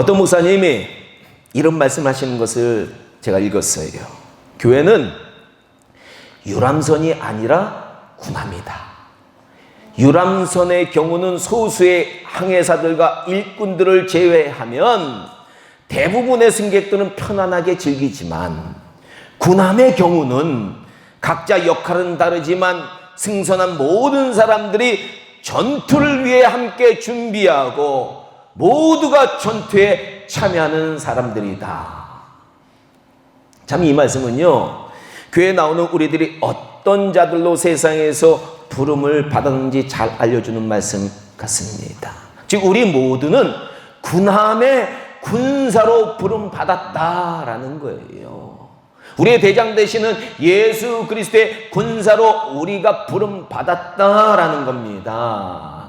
어떤 목사님이 이런 말씀 하시는 것을 제가 읽었어요. 교회는 유람선이 아니라 군함이다. 유람선의 경우는 소수의 항해사들과 일꾼들을 제외하면 대부분의 승객들은 편안하게 즐기지만 군함의 경우는 각자 역할은 다르지만 승선한 모든 사람들이 전투를 위해 함께 준비하고 모두가 전투에 참여하는 사람들이다. 참 이 말씀은요, 교회에 나오는 우리들이 어떤 자들로 세상에서 부름을 받았는지 잘 알려주는 말씀 같습니다. 즉, 우리 모두는 군함의 군사로 부름 받았다라는 거예요. 우리의 대장 되시는 예수 그리스도의 군사로 우리가 부름 받았다라는 겁니다.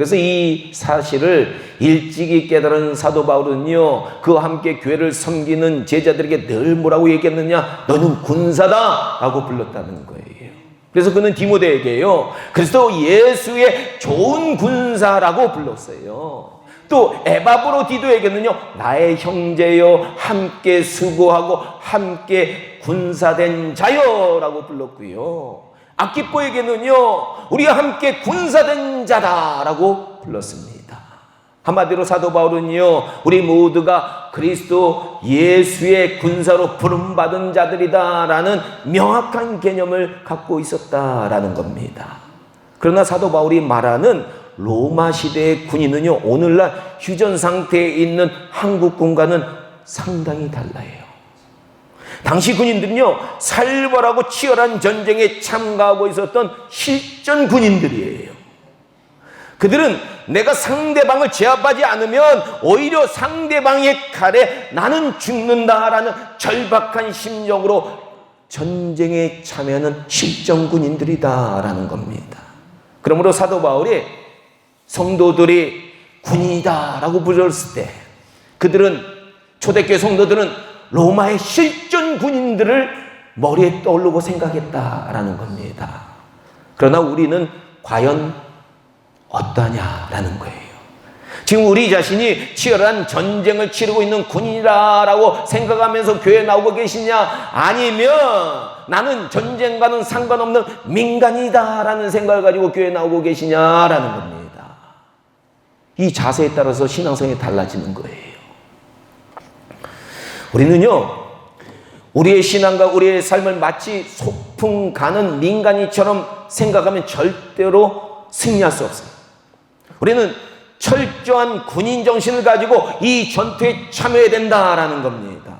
그래서 이 사실을 일찍이 깨달은 사도 바울은요, 그와 함께 교회를 섬기는 제자들에게 늘 뭐라고 얘기했느냐? 너는 군사다! 라고 불렀다는 거예요. 그래서 그는 디모데에게요, 그리스도 예수의 좋은 군사라고 불렀어요. 또 에바브로 디도에게는요, 나의 형제여, 함께 수고하고 함께 군사된 자여라고 불렀고요. 아키포에게는요, 우리가 함께 군사된 자다라고 불렀습니다. 한마디로 사도 바울은요, 우리 모두가 그리스도 예수의 군사로 부름받은 자들이다라는 명확한 개념을 갖고 있었다라는 겁니다. 그러나 사도 바울이 말하는 로마 시대의 군인은요, 오늘날 휴전 상태에 있는 한국군과는 상당히 달라요. 당시 군인들은요, 살벌하고 치열한 전쟁에 참가하고 있었던 실전 군인들이에요. 그들은 내가 상대방을 제압하지 않으면 오히려 상대방의 칼에 나는 죽는다라는 절박한 심정으로 전쟁에 참여하는 실전 군인들이다라는 겁니다. 그러므로 사도 바울이 성도들이 군인이다라고 부르었을 때 그들은 초대교회 성도들은 로마의 실전 군인들을 머리에 떠오르고 생각했다라는 겁니다. 그러나 우리는 과연 어떠냐라는 거예요. 지금 우리 자신이 치열한 전쟁을 치르고 있는 군인이라고 생각하면서 교회 나오고 계시냐? 아니면 나는 전쟁과는 상관없는 민간이다라는 생각을 가지고 교회 나오고 계시냐라는 겁니다. 이 자세에 따라서 신앙성이 달라지는 거예요. 우리는요, 우리의 신앙과 우리의 삶을 마치 소풍 가는 민간인처럼 생각하면 절대로 승리할 수 없어요. 우리는 철저한 군인 정신을 가지고 이 전투에 참여해야 된다라는 겁니다.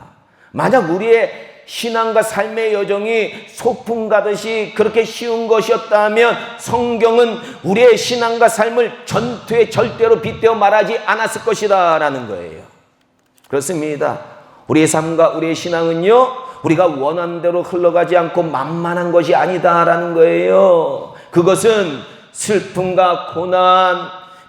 만약 우리의 신앙과 삶의 여정이 소풍 가듯이 그렇게 쉬운 것이었다면 성경은 우리의 신앙과 삶을 전투에 절대로 빗대어 말하지 않았을 것이다라는 거예요. 그렇습니다. 우리의 삶과 우리의 신앙은요, 우리가 원하는 대로 흘러가지 않고 만만한 것이 아니다라는 거예요. 그것은 슬픔과 고난,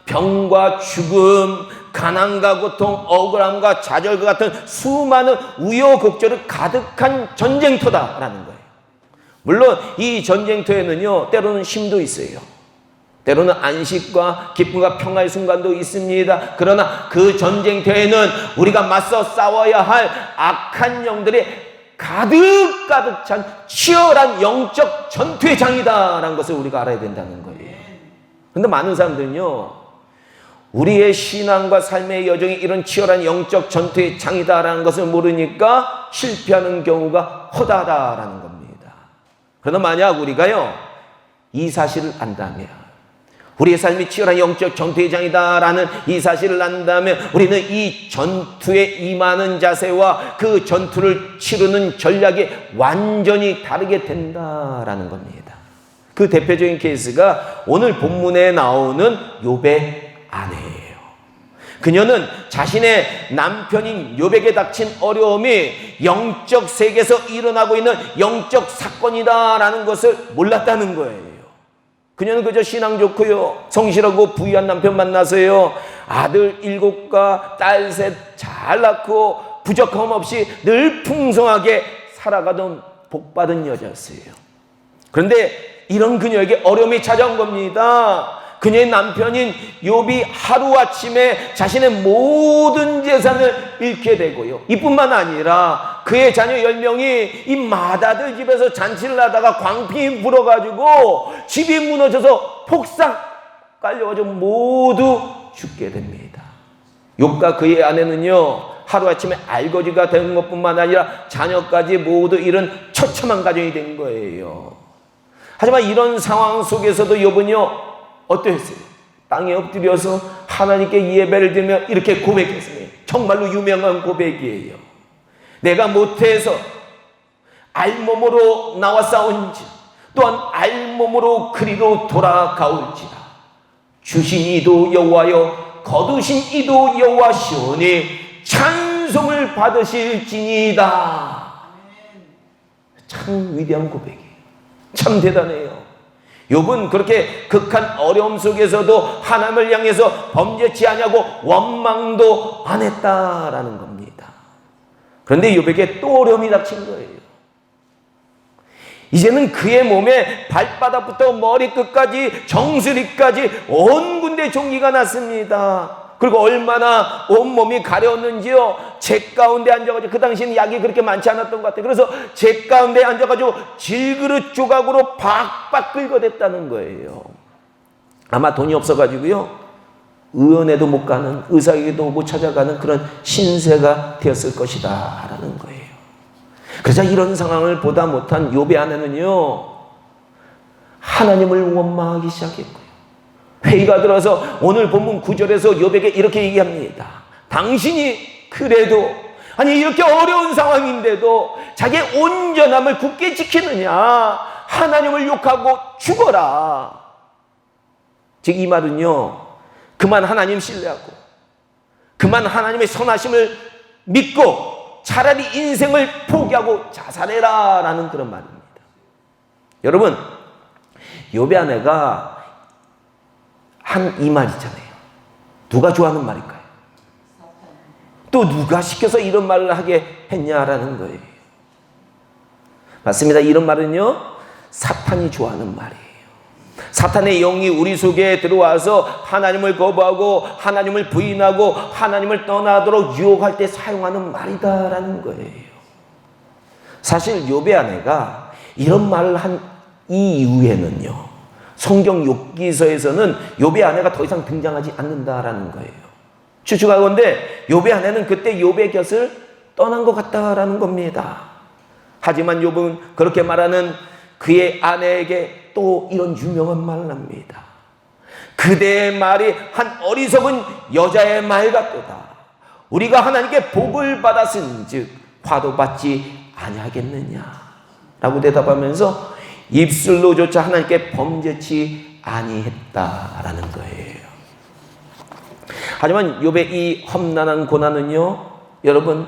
병과 죽음, 가난과 고통, 억울함과 좌절과 같은 수많은 우여곡절을 가득한 전쟁터다라는 거예요. 물론 이 전쟁터에는요, 때로는 힘도 있어요. 때로는 안식과 기쁨과 평화의 순간도 있습니다. 그러나 그 전쟁터에는 우리가 맞서 싸워야 할 악한 영들이 가득 가득 찬 치열한 영적 전투의 장이다라는 것을 우리가 알아야 된다는 거예요. 근데 많은 사람들은요, 우리의 신앙과 삶의 여정이 이런 치열한 영적 전투의 장이다라는 것을 모르니까 실패하는 경우가 허다하다라는 겁니다. 그러나 만약 우리가요, 이 사실을 안다면, 우리의 삶이 치열한 영적 전투의 장이다라는 이 사실을 안다면 우리는 이 전투에 임하는 자세와 그 전투를 치르는 전략이 완전히 다르게 된다라는 겁니다. 그 대표적인 케이스가 오늘 본문에 나오는 욥의 아내예요. 그녀는 자신의 남편인 욥에게 닥친 어려움이 영적 세계에서 일어나고 있는 영적 사건이다라는 것을 몰랐다는 거예요. 그녀는 그저 신앙 좋고요. 성실하고 부유한 남편 만나서요. 아들 일곱과 딸 셋 잘 낳고 부족함 없이 늘 풍성하게 살아가던 복받은 여자였어요. 그런데 이런 그녀에게 어려움이 찾아온 겁니다. 그녀의 남편인 욥이 하루아침에 자신의 모든 재산을 잃게 되고요. 이뿐만 아니라 그의 자녀 10명이 이 마다들 집에서 잔치를 하다가 광풍이 불어가지고 집이 무너져서 폭삭 깔려가지고 모두 죽게 됩니다. 욥과 그의 아내는요 하루아침에 알거지가 된 것뿐만 아니라 자녀까지 모두 잃은 처참한 가정이 된 거예요. 하지만 이런 상황 속에서도 욥은요 어떠했어요? 땅에 엎드려서 하나님께 예배를 드리며 이렇게 고백했습니다. 정말로 유명한 고백이에요. 내가 못해서 알몸으로 나와 싸운지 또한 알몸으로 그리로 돌아가올지라 주신 이도 여호와여 거두신 이도 여호와시오니 찬송을 받으실지니이다. 참 위대한 고백이에요. 참 대단해요. 욥은 그렇게 극한 어려움 속에서도 하나님을 향해서 범죄치 아니하고 원망도 안 했다라는 겁니다. 그런데 욥에게 또 어려움이 닥친 거예요. 이제는 그의 몸에 발바닥부터 머리끝까지 정수리까지 온 군데 종기가 났습니다. 그리고 얼마나 온몸이 가려웠는지요. 제 가운데 앉아가지고 그 당시에는 약이 그렇게 많지 않았던 것 같아요. 그래서 제 가운데 앉아가지고 질그릇 조각으로 박박 긁어댔다는 거예요. 아마 돈이 없어가지고요. 의원에도 못 가는 의사에게도 못 찾아가는 그런 신세가 되었을 것이다 라는 거예요. 그러자 이런 상황을 보다 못한 욥의 아내는요. 하나님을 원망하기 시작했고요. 회의가 들어서 오늘 본문 9절에서 욥에게 이렇게 얘기합니다. 당신이 그래도 아니 이렇게 어려운 상황인데도 자기의 온전함을 굳게 지키느냐 하나님을 욕하고 죽어라. 즉 이 말은요. 그만 하나님 신뢰하고 그만 하나님의 선하심을 믿고 차라리 인생을 포기하고 자살해라라는 그런 말입니다. 여러분, 욥의 아내가 한 이 말 있잖아요. 누가 좋아하는 말일까요? 또 누가 시켜서 이런 말을 하게 했냐라는 거예요. 맞습니다. 이런 말은요, 사탄이 좋아하는 말이에요. 사탄의 영이 우리 속에 들어와서 하나님을 거부하고 하나님을 부인하고 하나님을 떠나도록 유혹할 때 사용하는 말이다라는 거예요. 사실 욥의 아내가 이런 말을 한이 이후에는요. 성경 욥기서에서는 욥의 아내가 더 이상 등장하지 않는다라는 거예요. 추측하건대 욥의 아내는 그때 욥의 곁을 떠난 것 같다라는 겁니다. 하지만 욥은 그렇게 말하는 그의 아내에게 또 이런 유명한 말을 합니다. 그대의 말이 한 어리석은 여자의 말 같도다. 우리가 하나님께 복을 받았은즉 화도 받지 아니하겠느냐. 라고 대답하면서 입술로조차 하나님께 범죄치 아니했다라는 거예요. 하지만 욥의 이 험난한 고난은요, 여러분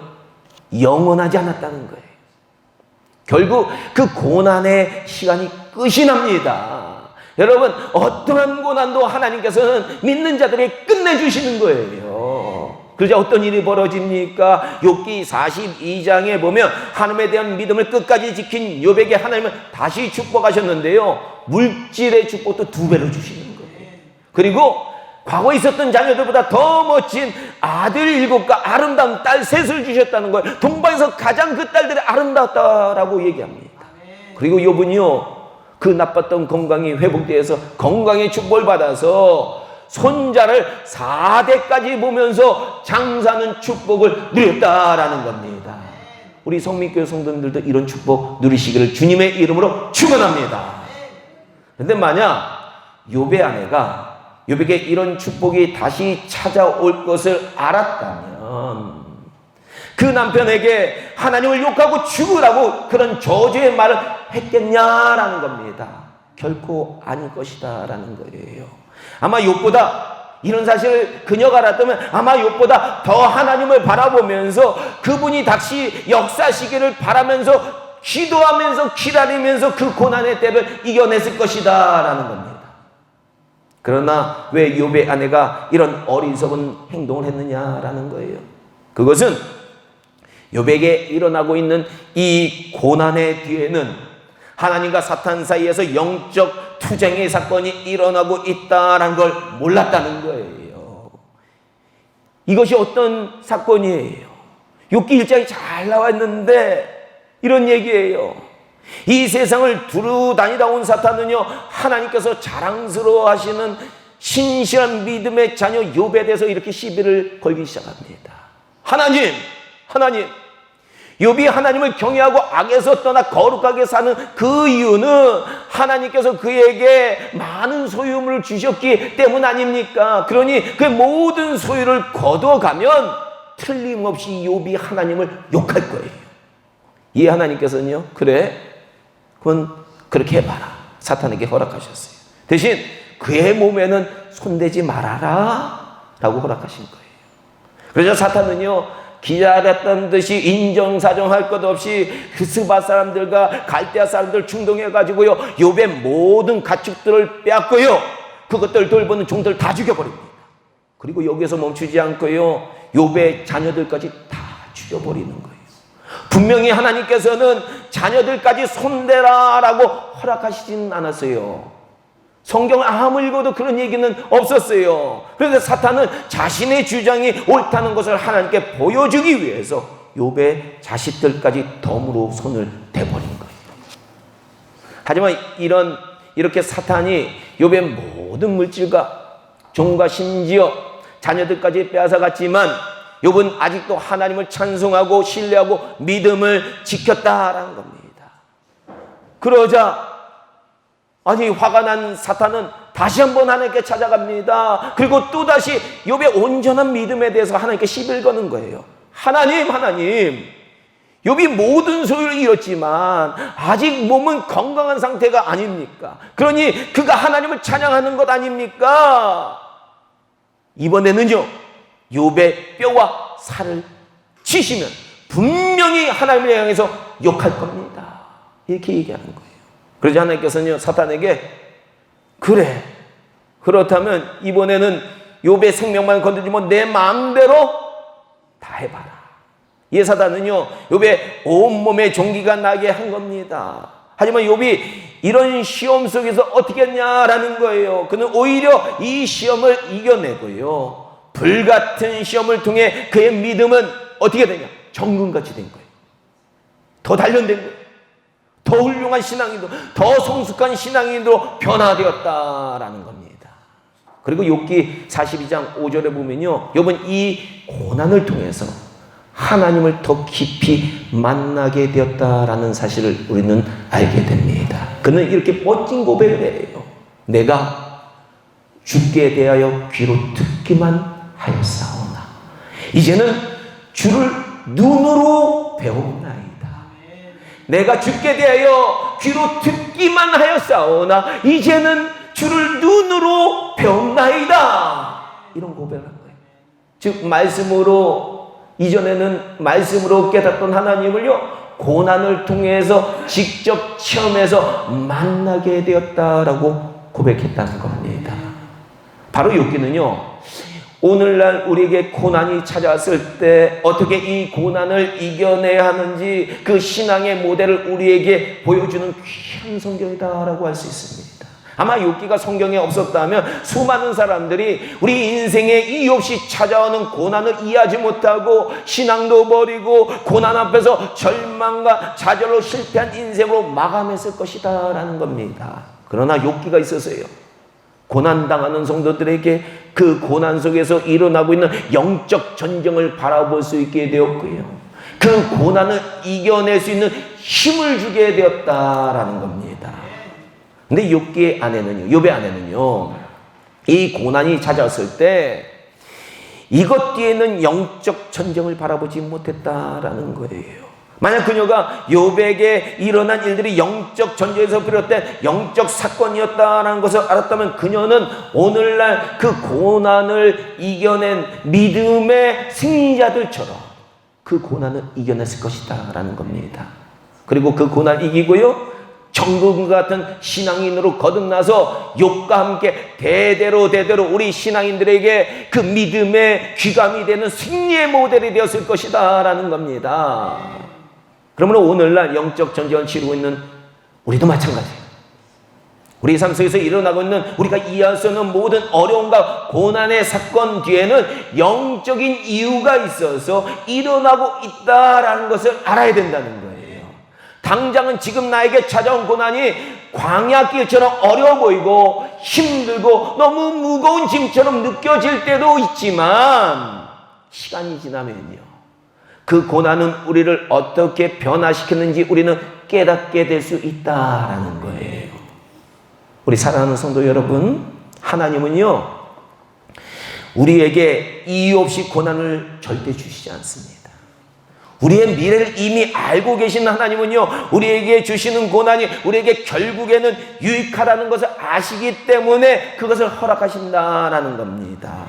영원하지 않았다는 거예요. 결국 그 고난의 시간이 끝이 납니다. 여러분 어떠한 고난도 하나님께서는 믿는 자들에게 끝내주시는 거예요. 그러자 어떤 일이 벌어집니까? 욥기 42장에 보면 하나님에 대한 믿음을 끝까지 지킨 욥에게 하나님은 다시 축복하셨는데요. 물질의 축복도 두 배로 주시는 거예요. 그리고 과거에 있었던 자녀들보다 더 멋진 아들 일곱과 아름다운 딸 셋을 주셨다는 거예요. 동방에서 가장 그 딸들이 아름답다라고 얘기합니다. 그리고 욥은요, 그 나빴던 건강이 회복되어서 건강의 축복을 받아서 손자를 4대까지 보면서 장사는 축복을 누렸다라는 겁니다. 우리 성민교회 성도님들도 이런 축복 누리시기를 주님의 이름으로 축원합니다. 근데 만약 욥의 아내가 욥에게 이런 축복이 다시 찾아올 것을 알았다면 그 남편에게 하나님을 욕하고 죽으라고 그런 저주의 말을 했겠냐라는 겁니다. 결코 아닐 것이다라는 거예요. 아마 욥보다 이런 사실을 그녀가 알았다면 아마 욥보다 더 하나님을 바라보면서 그분이 다시 역사시기를 바라면서 기도하면서 기다리면서 그 고난의 때를 이겨냈을 것이다 라는 겁니다. 그러나 왜 욥의 아내가 이런 어리석은 행동을 했느냐라는 거예요. 그것은 욥에게 일어나고 있는 이 고난의 뒤에는 하나님과 사탄 사이에서 영적 투쟁의 사건이 일어나고 있다는 걸 몰랐다는 거예요. 이것이 어떤 사건이에요? 욥기 일장이 잘 나와 있는데 이런 얘기예요. 이 세상을 두루 다니다 온 사탄은요 하나님께서 자랑스러워 하시는 신실한 믿음의 자녀 욥에 대해서 이렇게 시비를 걸기 시작합니다. 하나님, 하나님, 욥이 하나님을 경외하고 악에서 떠나 거룩하게 사는 그 이유는 하나님께서 그에게 많은 소유물을 주셨기 때문 아닙니까? 그러니 그 모든 소유를 거둬가면 틀림없이 욥이 하나님을 욕할 거예요. 이 하나님께서는요, 그래, 그건 그렇게 해봐라. 사탄에게 허락하셨어요. 대신 그의 몸에는 손대지 말아라. 라고 허락하신 거예요. 그래서 사탄은요, 기다렸던 듯이 인정사정할 것 없이 그 스바 사람들과 갈대아 사람들 충동해가지고요, 욥의 모든 가축들을 빼앗고요, 그것들 돌보는 종들 다 죽여버립니다. 그리고 여기서 멈추지 않고요, 욥의 자녀들까지 다 죽여버리는 거예요. 분명히 하나님께서는 자녀들까지 손대라라고 허락하시지는 않았어요. 성경을 아무 읽어도 그런 얘기는 없었어요. 그래서 사탄은 자신의 주장이 옳다는 것을 하나님께 보여주기 위해서 욥의 자식들까지 덤으로 손을 대버린 거예요. 하지만 이런 이렇게 사탄이 욥의 모든 물질과 종과 심지어 자녀들까지 빼앗아갔지만 욥은 아직도 하나님을 찬송하고 신뢰하고 믿음을 지켰다라는 겁니다. 그러자 아니 화가 난 사탄은 다시 한번 하나님께 찾아갑니다. 그리고 또 다시 욥의 온전한 믿음에 대해서 하나님께 시비를 거는 거예요. 하나님, 하나님. 욥이 모든 소유를 잃었지만 아직 몸은 건강한 상태가 아닙니까? 그러니 그가 하나님을 찬양하는 것 아닙니까? 이번에는요. 욥의 뼈와 살을 치시면 분명히 하나님을 향해서 욕할 겁니다. 이렇게 얘기하는 거예요. 그러자 하나님께서는요 사탄에게 그래 그렇다면 이번에는 욥의 생명만 건드리면 내 마음대로 다 해봐라. 이 사단은요 욥의 온몸에 종기가 나게 한 겁니다. 하지만 욥이 이런 시험 속에서 어떻게 했냐라는 거예요. 그는 오히려 이 시험을 이겨내고요. 불같은 시험을 통해 그의 믿음은 어떻게 되냐? 정금같이 된 거예요. 더 단련된 거예요. 더 훌륭한 신앙인도, 더 성숙한 신앙인으로 변화되었다라는 겁니다. 그리고 욥기 42장 5절에 보면요. 욥은 이 고난을 통해서 하나님을 더 깊이 만나게 되었다라는 사실을 우리는 알게 됩니다. 그는 이렇게 멋진 고백을 해요. 내가 죽게 대하여 귀로 듣기만 하였사오나 이제는 주를 눈으로 배웠나이다. 내가 죽게 대하여 귀로 듣기만 하였사오나 이제는 주를 눈으로 배웠나이다. 이런 고백을 한 거예요. 즉 말씀으로 이전에는 말씀으로 깨닫던 하나님을요 고난을 통해서 직접 체험해서 만나게 되었다라고 고백했다는 겁니다. 바로 욥기는요. 오늘날 우리에게 고난이 찾아왔을 때 어떻게 이 고난을 이겨내야 하는지 그 신앙의 모델을 우리에게 보여주는 귀한 성경이다라고 할 수 있습니다. 아마 욥기가 성경에 없었다면 수많은 사람들이 우리 인생에 이유 없이 찾아오는 고난을 이해하지 못하고 신앙도 버리고 고난 앞에서 절망과 좌절로 실패한 인생으로 마감했을 것이다라는 겁니다. 그러나 욥기가 있어서요. 고난당하는 성도들에게 그 고난 속에서 일어나고 있는 영적 전쟁을 바라볼 수 있게 되었고요. 그 고난을 이겨낼 수 있는 힘을 주게 되었다라는 겁니다. 근데 욥기 안에는요, 욥의 안에는요, 이 고난이 찾아왔을 때 이것 뒤에는 영적 전쟁을 바라보지 못했다라는 거예요. 만약 그녀가 요백에 일어난 일들이 영적 전쟁에서 비롯된 영적 사건이었다라는 것을 알았다면 그녀는 오늘날 그 고난을 이겨낸 믿음의 승리자들처럼 그 고난을 이겨냈을 것이다라는 겁니다. 그리고 그 고난 이기고요. 정금 같은 신앙인으로 거듭나서 욕과 함께 대대로 대대로 우리 신앙인들에게 그 믿음의 귀감이 되는 승리의 모델이 되었을 것이다라는 겁니다. 그러므로 오늘날 영적 전쟁을 치르고 있는 우리도 마찬가지예요. 우리 삶 속에서 일어나고 있는 우리가 이해할 수 없는 모든 어려움과 고난의 사건 뒤에는 영적인 이유가 있어서 일어나고 있다라는 것을 알아야 된다는 거예요. 당장은 지금 나에게 찾아온 고난이 광야길처럼 어려워 보이고 힘들고 너무 무거운 짐처럼 느껴질 때도 있지만 시간이 지나면요. 그 고난은 우리를 어떻게 변화시켰는지 우리는 깨닫게 될 수 있다라는 거예요. 우리 사랑하는 성도 여러분, 하나님은요, 우리에게 이유 없이 고난을 절대 주시지 않습니다. 우리의 미래를 이미 알고 계신 하나님은요, 우리에게 주시는 고난이 우리에게 결국에는 유익하다는 것을 아시기 때문에 그것을 허락하신다라는 겁니다.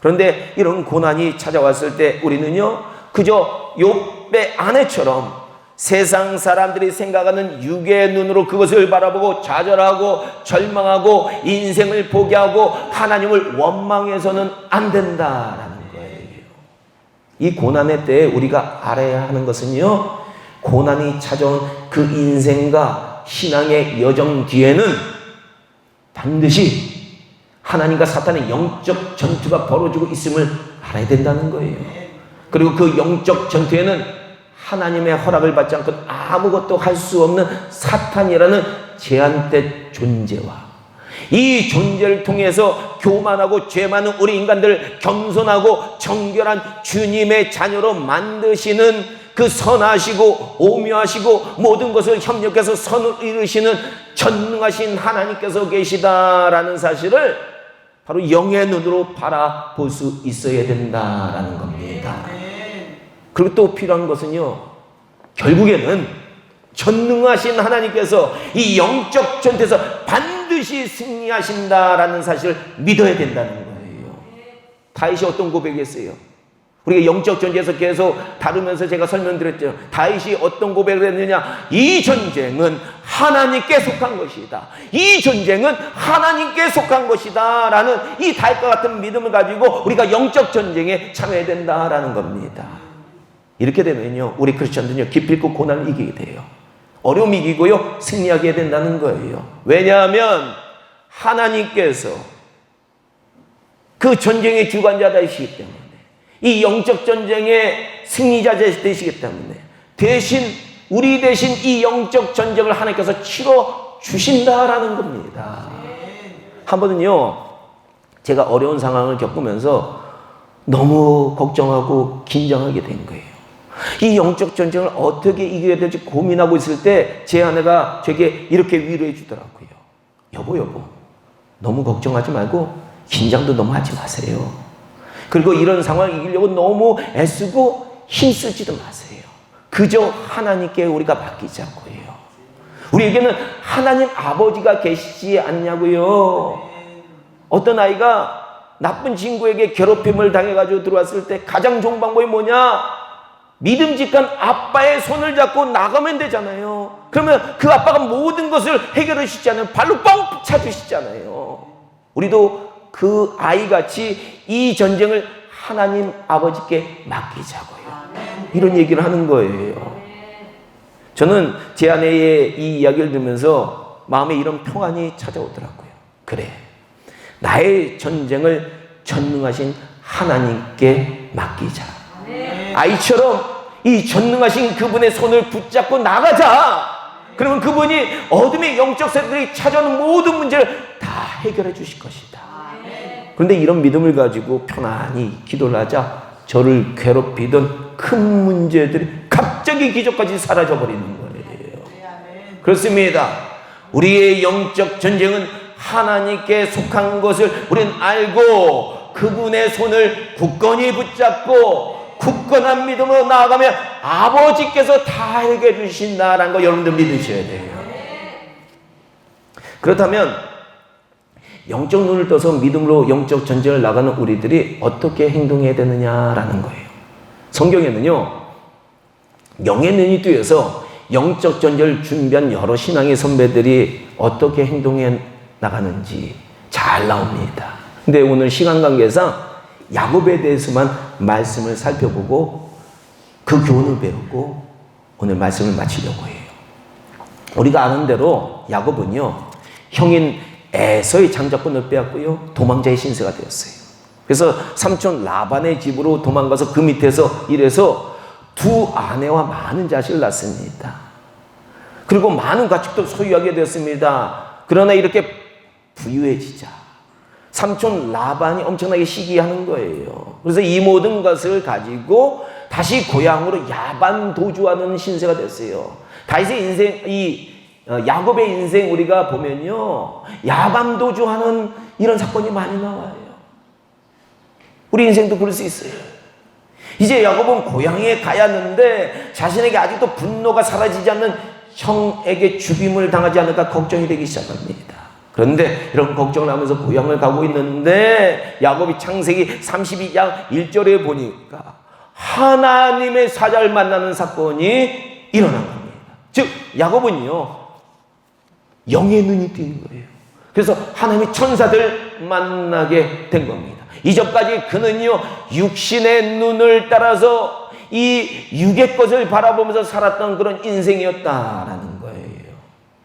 그런데 이런 고난이 찾아왔을 때 우리는요, 그저 욥의 아내처럼 세상 사람들이 생각하는 육의 눈으로 그것을 바라보고 좌절하고 절망하고 인생을 포기하고 하나님을 원망해서는 안 된다라는 거예요. 이 고난의 때에 우리가 알아야 하는 것은요, 고난이 찾아온 그 인생과 신앙의 여정 뒤에는 반드시 하나님과 사탄의 영적 전투가 벌어지고 있음을 알아야 된다는 거예요. 그리고 그 영적 전투에는 하나님의 허락을 받지 않고 아무것도 할 수 없는 사탄이라는 제한된 존재와 이 존재를 통해서 교만하고 죄 많은 우리 인간들을 겸손하고 정결한 주님의 자녀로 만드시는 그 선하시고 오묘하시고 모든 것을 협력해서 선을 이루시는 전능하신 하나님께서 계시다라는 사실을 바로 영의 눈으로 바라볼 수 있어야 된다라는 겁니다. 그리고 또 필요한 것은요, 결국에는 전능하신 하나님께서 이 영적 전투에서 반드시 승리하신다라는 사실을 믿어야 된다는 거예요. 다윗이 어떤 고백했어요? 우리가 영적 전쟁에서 계속 다루면서 제가 설명드렸죠. 다윗이 어떤 고백을 했느냐? 이 전쟁은 하나님께 속한 것이다. 이 전쟁은 하나님께 속한 것이다. 라는 이 다윗과 같은 믿음을 가지고 우리가 영적 전쟁에 참여해야 된다라는 겁니다. 이렇게 되면요, 우리 크리스천들은요, 기필코 고난을 이기게 돼요. 어려움 이기고요, 승리하게 된다는 거예요. 왜냐하면 하나님께서 그 전쟁의 주관자이시기 때문에, 이 영적 전쟁의 승리자 되시기 때문에, 대신, 우리 대신 이 영적 전쟁을 하나님께서 치러 주신다라는 겁니다. 한 번은요, 제가 어려운 상황을 겪으면서 너무 걱정하고 긴장하게 된 거예요. 이 영적 전쟁을 어떻게 이겨야 될지 고민하고 있을 때 제 아내가 제게 이렇게 위로해 주더라고요. 여보, 여보, 너무 걱정하지 말고 긴장도 너무 하지 마세요. 그리고 이런 상황을 이기려고 너무 애쓰고 힘쓰지도 마세요. 그저 하나님께 우리가 맡기자고요. 우리에게는 하나님 아버지가 계시지 않냐고요. 어떤 아이가 나쁜 친구에게 괴롭힘을 당해가지고 들어왔을 때 가장 좋은 방법이 뭐냐? 믿음직한 아빠의 손을 잡고 나가면 되잖아요. 그러면 그 아빠가 모든 것을 해결해 주시잖아요. 발로 뻥 차주시잖아요. 우리도 그 아이같이 이 전쟁을 하나님 아버지께 맡기자고요. 이런 얘기를 하는 거예요. 저는 제 아내의 이 이야기를 들으면서 마음에 이런 평안이 찾아오더라고요. 그래. 나의 전쟁을 전능하신 하나님께 맡기자. 아이처럼 이 전능하신 그분의 손을 붙잡고 나가자. 그러면 그분이 어둠의 영적 세들이 찾아오는 모든 문제를 다 해결해 주실 것이다. 그런데 이런 믿음을 가지고 편안히 기도를 하자 저를 괴롭히던 큰 문제들이 갑자기 기적까지 사라져 버리는 거예요. 그렇습니다. 우리의 영적 전쟁은 하나님께 속한 것을 우리는 알고 그분의 손을 굳건히 붙잡고 굳건한 믿음으로 나아가면 아버지께서 다 해결해 주신다라는 거 여러분들 믿으셔야 돼요. 그렇다면 영적 눈을 떠서 믿음으로 영적 전쟁을 나가는 우리들이 어떻게 행동해야 되느냐라는 거예요. 성경에는요, 영의 눈이 뜨여서 영적 전쟁을 준비한 여러 신앙의 선배들이 어떻게 행동해 나가는지 잘 나옵니다. 근데 오늘 시간 관계상 야곱에 대해서만 말씀을 살펴보고 그 교훈을 배우고 오늘 말씀을 마치려고 해요. 우리가 아는 대로 야곱은요, 형인 에서의 장자권을 빼앗고요. 도망자의 신세가 되었어요. 그래서 삼촌 라반의 집으로 도망가서 그 밑에서 일해서 두 아내와 많은 자식을 낳습니다. 그리고 많은 가축도 소유하게 되었습니다. 그러나 이렇게 부유해지자 삼촌 라반이 엄청나게 시기하는 거예요. 그래서 이 모든 것을 가지고 다시 고향으로 야반 도주하는 신세가 됐어요. 다윗의 인생 이 어, 야곱의 인생 우리가 보면요 야반 도주하는 이런 사건이 많이 나와요. 우리 인생도 그럴 수 있어요. 이제 야곱은 고향에 가야하는데 자신에게 아직도 분노가 사라지지 않는 형에게 죽임을 당하지 않을까 걱정이 되기 시작합니다. 그런데 이런 걱정을 하면서 고향을 가고 있는데 야곱이 창세기 32장 1절에 보니까 하나님의 사자를 만나는 사건이 일어난 겁니다. 즉 야곱은요 영의 눈이 뜬 거예요. 그래서 하나님의 천사들 만나게 된 겁니다. 이전까지 그는요 육신의 눈을 따라서 이 육의 것을 바라보면서 살았던 그런 인생이었다라는.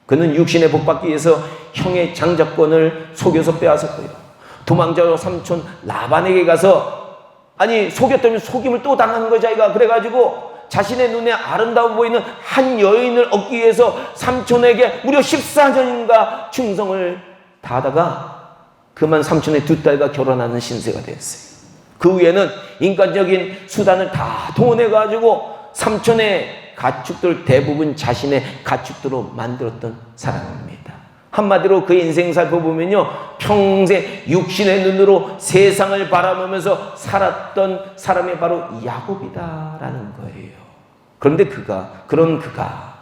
그는 육신의 복받기 위해서 형의 장자권을 속여서 빼앗았고요. 도망자로 삼촌 라반에게 가서 아니 속였더니 속임을 또 당하는 거야 자기가 그래가지고 자신의 눈에 아름다워 보이는 한 여인을 얻기 위해서 삼촌에게 무려 14년인가 충성을 다하다가 그만 삼촌의 두 딸과 결혼하는 신세가 되었어요. 그 후에는 인간적인 수단을 다 동원해가지고 삼촌의 가축들 대부분 자신의 가축들로 만들었던 사람입니다. 한마디로 그 인생 살펴보면요. 평생 육신의 눈으로 세상을 바라보면서 살았던 사람이 바로 야곱이다라는 거예요. 그런데 그가, 그런 그가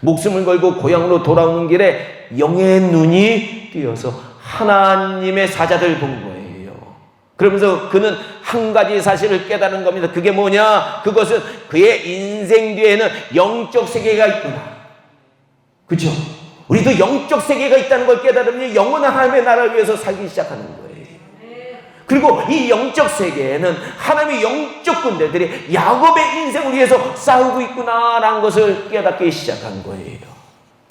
목숨을 걸고 고향으로 돌아오는 길에 영의 눈이 띄어서 하나님의 사자들 본 거예요. 그러면서 그는 한 가지 사실을 깨달은 겁니다. 그게 뭐냐? 그것은 그의 인생 뒤에는 영적 세계가 있구나. 그죠? 우리도 영적 세계가 있다는 걸 깨달으면 영원한 하나님의 나라를 위해서 살기 시작하는 거예요. 그리고 이 영적 세계에는 하나님의 영적 군대들이 야곱의 인생을 위해서 싸우고 있구나라는 것을 깨닫기 시작한 거예요.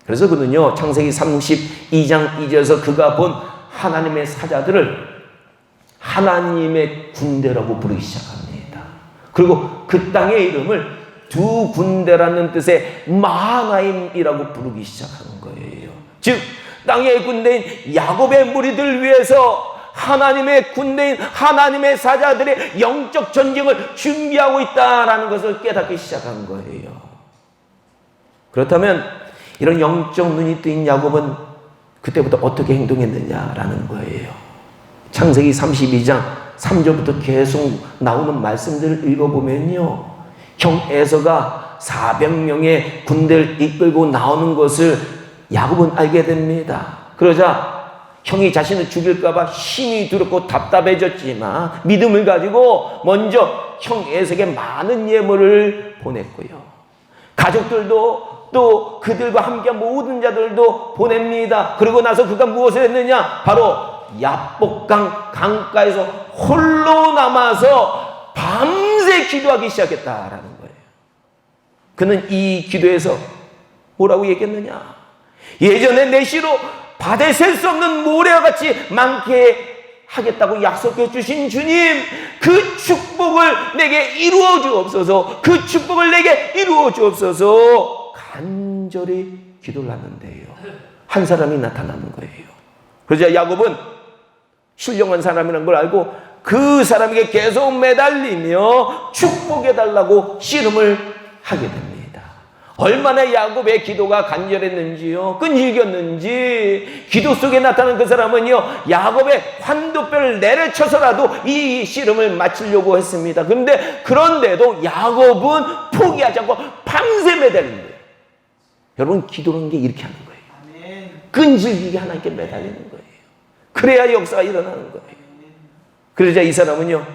그래서 그는요, 창세기 32장 2절에서 그가 본 하나님의 사자들을 하나님의 군대라고 부르기 시작합니다. 그리고 그 땅의 이름을 두 군대라는 뜻의 마하나임이라고 부르기 시작하는 거예요. 즉 땅의 군대인 야곱의 무리들 위해서 하나님의 군대인 하나님의 사자들의 영적 전쟁을 준비하고 있다라는 것을 깨닫기 시작한 거예요. 그렇다면 이런 영적 눈이 뜨인 야곱은 그때부터 어떻게 행동했느냐라는 거예요. 창세기 32장 3절부터 계속 나오는 말씀들을 읽어보면요. 형 에서가 400명의 군대를 이끌고 나오는 것을 야곱은 알게 됩니다. 그러자 형이 자신을 죽일까봐 힘이 두렵고 답답해졌지만 믿음을 가지고 먼저 형 에서에게 많은 예물을 보냈고요. 가족들도 또 그들과 함께 모든 자들도 보냅니다. 그리고 나서 그가 무엇을 했느냐? 바로 야복강 강가에서 홀로 남아서 밤새 기도하기 시작했다라는 거예요. 그는 이 기도에서 뭐라고 얘기했느냐? 예전에 내 시로 바다에 셀 수 없는 모래와 같이 많게 하겠다고 약속해 주신 주님, 그 축복을 내게 이루어 주옵소서, 그 축복을 내게 이루어 주옵소서, 간절히 기도를 하는데요. 한 사람이 나타나는 거예요. 그러자 야곱은 신령한 사람이라는 걸 알고 그 사람에게 계속 매달리며 축복해달라고 씨름을 하게 됩니다. 얼마나 야곱의 기도가 간절했는지요, 끈질겼는지, 기도 속에 나타난 그 사람은요, 야곱의 환도뼈를 내려쳐서라도 이 씨름을 마치려고 했습니다. 그런데, 그런데도 야곱은 포기하지 않고 밤새 매달린 거예요. 여러분, 기도라는 게 이렇게 하는 거예요. 끈질기게 하나님께 매달리는 거예요. 그래야 역사가 일어나는 거예요. 그러자 이 사람은요,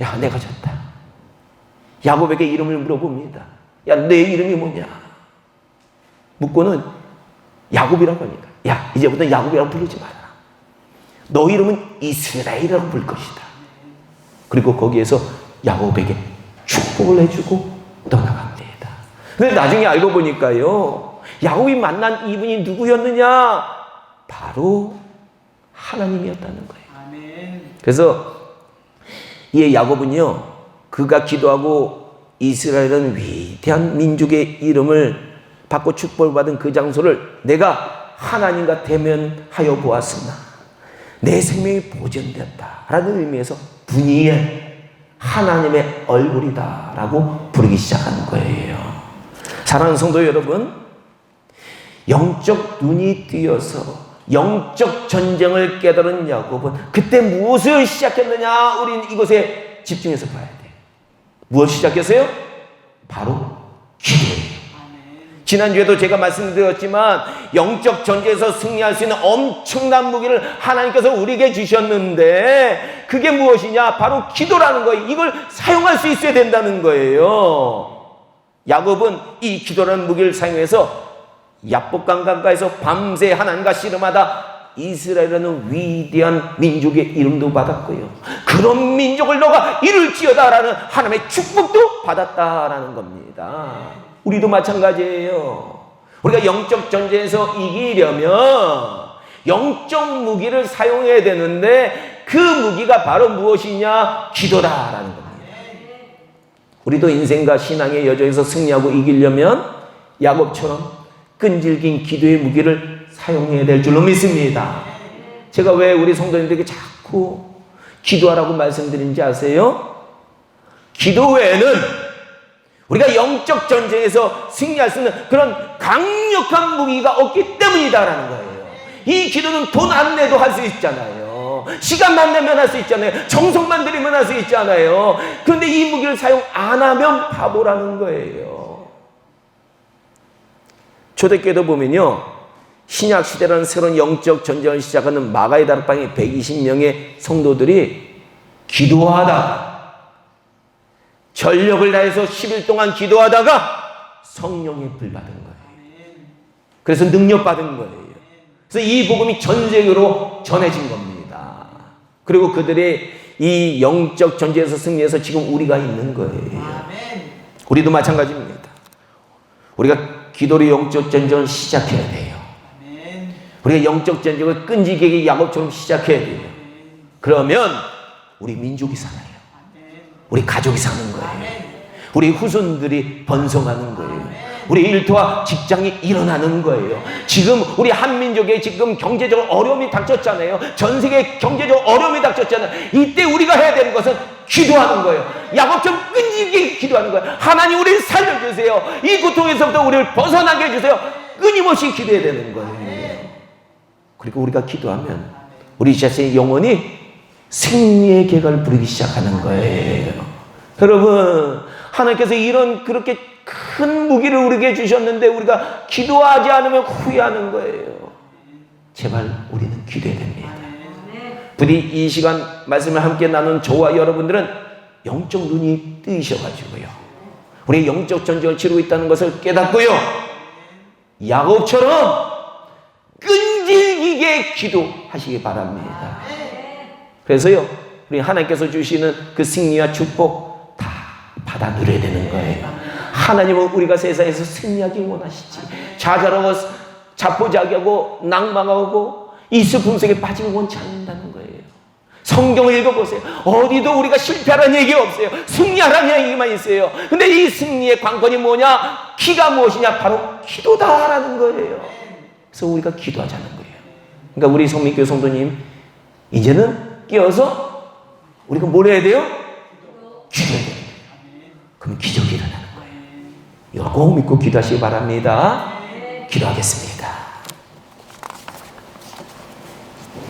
야, 내가 졌다. 야곱에게 이름을 물어봅니다. 야, 내 이름이 뭐냐? 묻고는 야곱이라고 하니까. 야, 이제부터 야곱이라고 부르지 마라. 너 이름은 이스라엘이라고 부를 것이다. 그리고 거기에서 야곱에게 축복을 해주고 떠나갑니다. 근데 나중에 알고 보니까요, 야곱이 만난 이분이 누구였느냐? 바로 하나님이었다는 거예요. 그래서 이 야곱은요, 그가 기도하고 이스라엘은 위대한 민족의 이름을 받고 축복을 받은 그 장소를 내가 하나님과 대면하여 보았으나 내 생명이 보존되었다. 라는 의미에서 분이에 하나님의 얼굴이다. 라고 부르기 시작하는 거예요. 사랑하는 성도 여러분, 영적 눈이 뜨여서 영적 전쟁을 깨달은 야곱은 그때 무엇을 시작했느냐? 우린 이것에 집중해서 봐야 돼. 무엇 시작했어요? 바로 기도예요. 지난주에도 제가 말씀드렸지만 영적 전쟁에서 승리할 수 있는 엄청난 무기를 하나님께서 우리에게 주셨는데 그게 무엇이냐? 바로 기도라는 거예요. 이걸 사용할 수 있어야 된다는 거예요. 야곱은 이 기도라는 무기를 사용해서 야복강 강가에서 밤새 하나님과 씨름하다 이스라엘이라는 위대한 민족의 이름도 받았고요. 그런 민족을 너가 이룰지어다라는 하나님의 축복도 받았다라는 겁니다. 우리도 마찬가지예요. 우리가 영적 전쟁에서 이기려면 영적 무기를 사용해야 되는데 그 무기가 바로 무엇이냐? 기도다라는 겁니다. 우리도 인생과 신앙의 여정에서 승리하고 이기려면 야곱처럼 끈질긴 기도의 무기를 사용해야 될 줄로 믿습니다. 제가 왜 우리 성도님들에게 자꾸 기도하라고 말씀드린지 아세요? 기도 외에는 우리가 영적 전쟁에서 승리할 수 있는 그런 강력한 무기가 없기 때문이다라는 거예요. 이 기도는 돈 안 내도 할 수 있잖아요. 시간만 내면 할 수 있잖아요. 정성만 들이면 할 수 있잖아요. 그런데 이 무기를 사용 안 하면 바보라는 거예요. 초대교회도 보면요. 신약 시대라는 새로운 영적 전쟁을 시작하는 마가의 다락방에 120명의 성도들이 기도하다가 전력을 다해서 10일 동안 기도하다가 성령의 불 받은 거예요. 그래서 능력 받은 거예요. 그래서 이 복음이 전 세계로 전해진 겁니다. 그리고 그들의 이 영적 전쟁에서 승리해서 지금 우리가 있는 거예요. 우리도 마찬가지입니다. 우리가 기도로 영적 전쟁을 시작해야 돼요. 우리가 영적 전쟁을 끈질기게 야곱처럼 시작해야 돼요. 그러면 우리 민족이 살아요. 우리 가족이 사는 거예요. 우리 후손들이 번성하는 거예요. 우리 일터와 직장이 일어나는 거예요. 지금 우리 한민족에 지금 경제적 어려움이 닥쳤잖아요. 전 세계 경제적 어려움이 닥쳤잖아요. 이때 우리가 해야 되는 것은 기도하는 거예요. 야곱처럼 끈질기게 기도하는 거예요. 하나님 우리를 살려주세요. 이 고통에서부터 우리를 벗어나게 해주세요. 끊임없이 기도해야 되는 거예요. 그리고 우리가 기도하면 우리 자신의 영혼이 승리의 계가를 부르기 시작하는 거예요. 여러분, 하나님께서 이런 그렇게 큰 무기를 우리에게 주셨는데 우리가 기도하지 않으면 후회하는 거예요. 제발 우리는 기도해야 됩니다. 부디 이 시간 말씀을 함께 나눈 저와 여러분들은 영적 눈이 뜨이셔가지고요. 우리 영적 전쟁을 치르고 있다는 것을 깨닫고요. 야곱처럼 끈질기게 기도하시기 바랍니다. 그래서요, 우리 하나님께서 주시는 그 승리와 축복 다 받아 누려야 되는 거예요. 하나님은 우리가 세상에서 승리하기 원하시지. 자잘하고 자포자기하고 낭망하고 이 슬픔 속에 빠지기 원치 않는다는 거예요. 성경을 읽어보세요. 어디도 우리가 실패하라는 얘기 없어요. 승리하라는 얘기만 있어요. 근데 이 승리의 관건이 뭐냐? 키가 무엇이냐? 바로 기도다라는 거예요. 그래서 우리가 기도하자는 거예요. 그러니까 우리 성민교 성도님, 이제는 깨어서 우리가 뭘 해야 돼요? 기도해야 돼요. 그럼 기적이 일어나는 꼭 믿고 기도하시기 바랍니다. 기도하겠습니다.